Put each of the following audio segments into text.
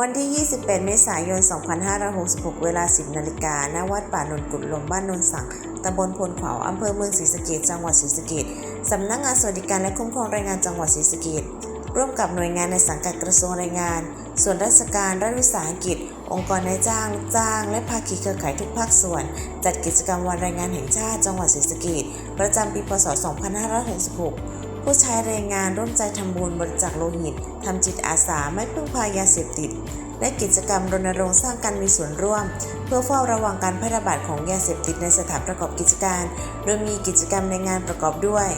วันที่ 28 เมษายน 2566 เวลา 10 นาฬิกาณวัดป่านนกุฎลมบ้านนนสัง ตำบลพลขวาวอำเภอเมืองศรีสะเกษจังหวัดศรีสะเกษสำนักงานสวัสดิการและคุ้มครองแรงงานจังหวัดศรีสะเกษร่วมกับหน่วยงานในสังกัดกระทรวงแรงงาน ส่วนราชการ รัฐวิสาหกิจ องค์กรนายจ้างลูกจ้าง และภาคีเครือข่ายทุกภาคส่วน จัดกิจกรรมวันแรงงานแห่งชาติจังหวัดศรีสะเกษประจำปี พศ 2566 ผู้ใช้แรงงานร่วมใจทำบุญบริจาคโลหิตทำจิตอาสาไม่พึ่งพายาเสพติด และกิจกรรมรณรงค์สร้างการมีส่วนร่วม เพื่อเฝ้าระวังการแพร่ระบาดของยาเสพติดในสถานประกอบกิจการ โดยมีกิจกรรมในงานประกอบด้วย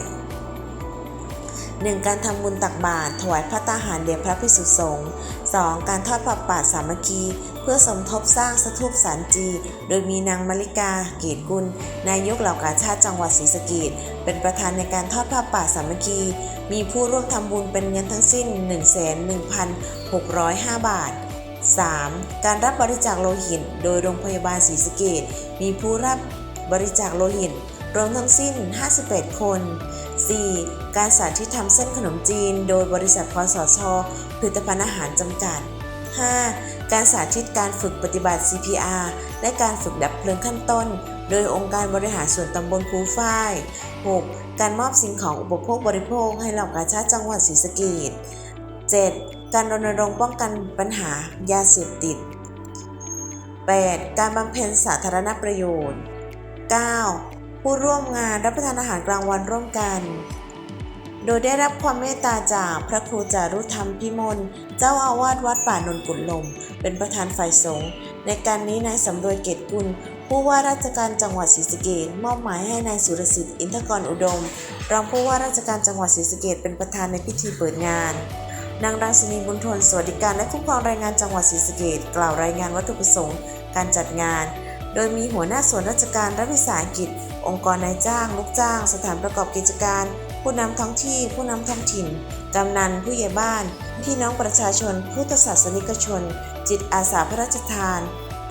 1. การทำบุญตักบาตรถวายพระตาหารแด่พระภิกษุสงฆ์ 2. การทอดผ้าป่าสามัคคี เพื่อสมทบสร้างสถูปสารจี โดยมีนางมริกา เกตกุล นายกเหล่ากาชาติจังหวัดศรีสะเกษเป็นประธานในการทอดผ้าป่าสามัคคี มีผู้ร่วมทำบุญเป็นเงินทั้งสิ้น 1,1605 บาท 3. การรับบริจาคโลหิต โดยโรงพยาบาลศรีสะเกษมีผู้รับบริจาคโลหิต รวมทั้งสิ้น 51 คน 4. การสาธิตทำเส้นขนมจีน โดยบริษัทพสชผลิตภัณฑ์อาหารจำกัด 5. การสาธิตการฝึกปฏิบัติ CPR และการฝึกดับเพลิงขั้นต้น โดยองค์การบริหารส่วนตำบลภูฝ้าย 6. การมอบสิ่งของอุปโภคบริโภคให้เหล่ากาชาติจังหวัดศรีสะเกษ 7. การรณรงค์ป้องกันปัญหายาเสพติด 8. การบำเพ็ญสาธารณประโยชน์ 9. ผู้ร่วมงานรับประทานอาหารกลางวันร่วมกัน โดยได้รับความเมตตาจากพระครูจารุธรรมพิมล เจ้าอาวาสวัดป่านนกุฎลม เป็นประธานฝ่ายสงฆ์ ในการนี้นายสำรวยเกตกุล ผู้ว่าราชการจังหวัดศรีสะเกษมอบหมายให้นายสุรสิทธิ์อินทกรอุดม รองผู้ว่าราชการจังหวัดศรีสะเกษเป็นประธานในพิธีเปิดงานนางรังสินีบุญทนสวัสดิการและคุ้มครองแรงงานจังหวัดศรีสะเกษกล่าวรายงานวัตถุประสงค์ การจัดงาน โดยมีหัวหน้าส่วนราชการรัฐวิสาหกิจ องค์กรนายจ้าง ลูกจ้าง สถานประกอบกิจการ ผู้นำท้องที่ ผู้นำท้องถิ่น กำนัน ผู้ใหญ่บ้าน พี่น้องประชาชน พุทธศาสนิกชน จิตอาสาพระราชทาน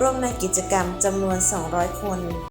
ร่วมในกิจกรรมจำนวน 200 คน